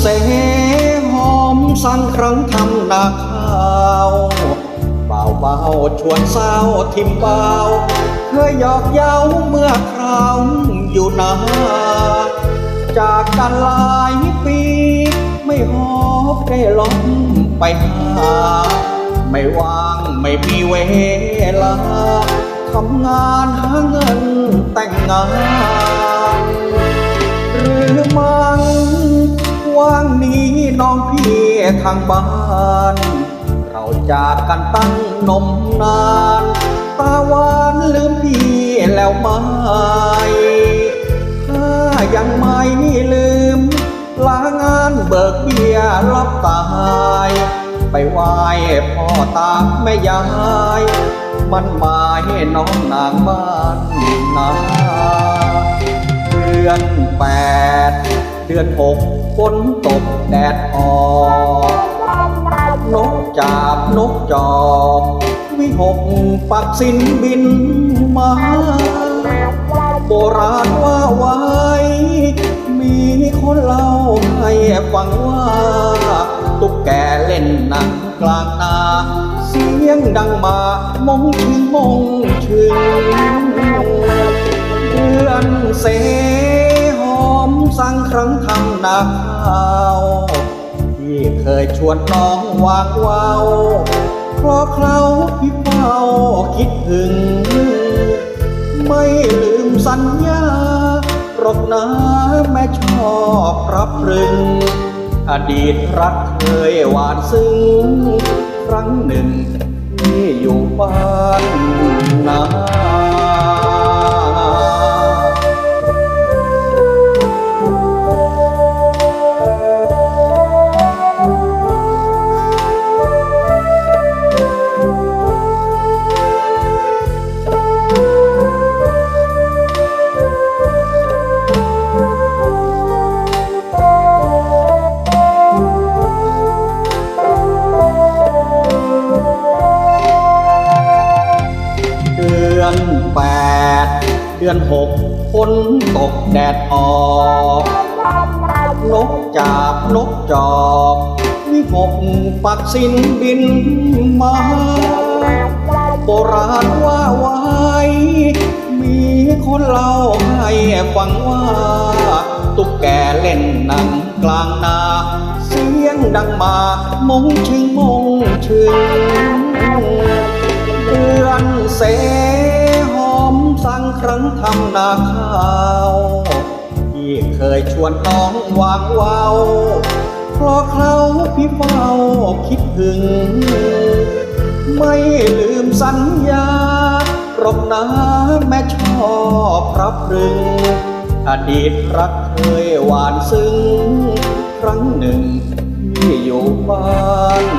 เสฮอมสั่งครั้งทำนาข้าวเบาเบาๆชวนเศร้าทิมเบาเคยหยอกเย้าเมื่อคราวอยู่นาจากกันหลายปี ไม่หอบได้ล้มไปหา ไม่ว่างไม่มีเวลาทำงานหาเงินแต่งงาน ทางบ้าน เราจากกันตั้งนมนานตาหวานลืมพี่แล้วไหมถ้ายังไม่ลืม ลางานเบิกเบี้ยรับตาย ไปไหว้พ่อตาแม่ยาย มันมายน้องนางบ้านนาเดือนแปดเดือนหก ฝนตกแดดออกนกจาบนกจอกวิหกปักสินบินมา โบราณว่าไว้ มีคนเล่าให้ฟังว่า ตุ๊กแกเล่นหนังกลางนาเสียงดังมามงชึงมงชึงเดือนเส มสั่งครั้งทำนาข้าวที่เคยชวนน้องวางเว้าเพราะเคล้าพี่เฝ้าคิดถึง ไม่ลืมสัญญาหรอกนะแม่ชอบรับรึง อดีตรักเคยหวานซึ้ง ครั้งหนึ่งที่อยู่บ้านนา ดือนหกฝนตกแดดออกนกจาบนกจอกวิหกปักสินบินมาโบราณว่าไว้มีคนเล่าให้ฟังว่า ตุ๊กแกเล่นหนังกลางนา เสียงดังมามงชึงมงชึงเดือนเส สั่งครั้งทำนาข้าวที่เคยชวนน้องวางเว้าเพราะเขาพี่เฝ้าคิดถึง ไม่ลืมสัญญารอกนะแม่ชอบรับรึง อดีตรักเคยหวานซึ้ง ครั้งหนึ่งที่อยู่บ้าน